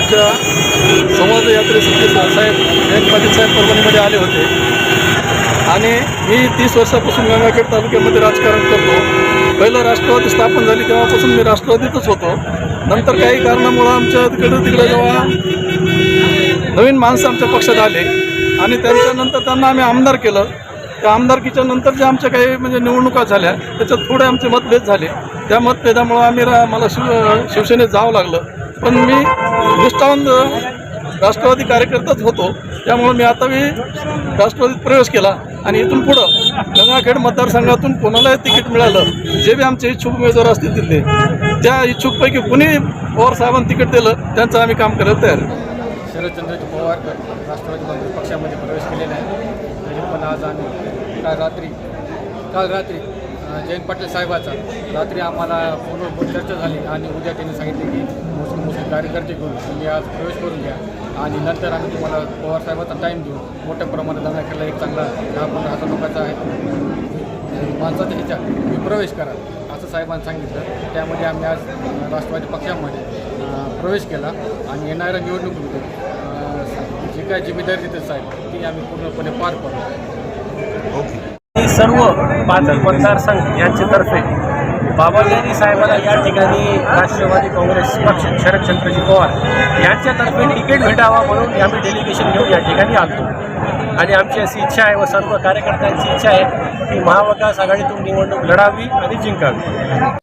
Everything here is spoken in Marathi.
आमच्या संवाद यात्रेसाठी साहेब जयंत पाटील साहेब परभणीमध्ये आले होते. आणि मी तीस वर्षापासून गंगाखेड तालुक्यामध्ये राजकारण करतो. पहिलं राष्ट्रवादी स्थापन झाली तेव्हापासून मी राष्ट्रवादीतच होतो. नंतर काही कारणामुळं आमच्या तिकडे तिकडे जेव्हा नवीन माणसं आमच्या पक्षात आले आणि त्यांच्यानंतर त्यांना आम्ही आमदार केलं. त्या आमदारकीच्या नंतर जे आमच्या काही म्हणजे निवडणुका झाल्या त्याच्यात थोडे आमचे मतभेद झाले. त्या मतभेदामुळं आम्ही रा मला शिव शिवसेनेत जावं लागलं. पण मी निष्ठावंत राष्ट्रवादी कार्यकर्ताच होतो त्यामुळं मी आता मी राष्ट्रवादीत प्रवेश केला आणि इथून पुढं गंगाखेड मतदारसंघातून कोणालाही तिकीट मिळालं जे बी आमचे इच्छुक उमेदवार असतील तिथले त्या इच्छुकपैकी कुणी पवार साहेबांनी तिकीट दिलं त्यांचं आम्ही काम करायला तयार आहे. शरदचंद्रजी पवार राष्ट्रवादी काँग्रेस पक्षामध्ये प्रवेश केलेला आहे तरी पण आज आम्ही काल रात्री काल रात्री जयंत पाटील साहेबाचा. रात्री आम्हाला फोनवर बोल चर्चा झाली आणि उद्या त्यांनी सांगितले की मुस्लिम मुस्लिम कार्यकर्ते घेऊन तुम्ही आज प्रवेश करून घ्या. आणि नंतर आम्ही तुम्हाला पवार साहेबाचा टाईम देऊ. मोठ्या प्रमाणात दंगाखेडला एक चांगला दहा पंधरा हजार लोकांचा आहे. माणसाच्या ह्याच्या तुम्ही प्रवेश करा असं साहेबांनी सांगितलं. त्यामध्ये आम्ही आज राष्ट्रवादी पक्षामध्ये प्रवेश केला आणि येणाऱ्या निवडणुकीमध्ये अं, जी काय जिम्मेदारी देते साहेब ती आम्ही पूर्णपणे पार पडू. ओके. सर्व पाच मतदारसंघ यांच्यातर्फे बाबाजी साहेबांना या ठिकाणी राष्ट्रवादी काँग्रेस पक्ष शरदचंद्रजी पवार यांच्यातर्फे तिकीट भेटावा म्हणून आम्ही डेलिगेशन घेऊन या ठिकाणी आलतो. आणि आमची अशी इच्छा आहे व सर्व कार्यकर्त्यांची इच्छा आहे की महाविकास आघाडीतून निवडणूक लढावी आणि जिंकावी.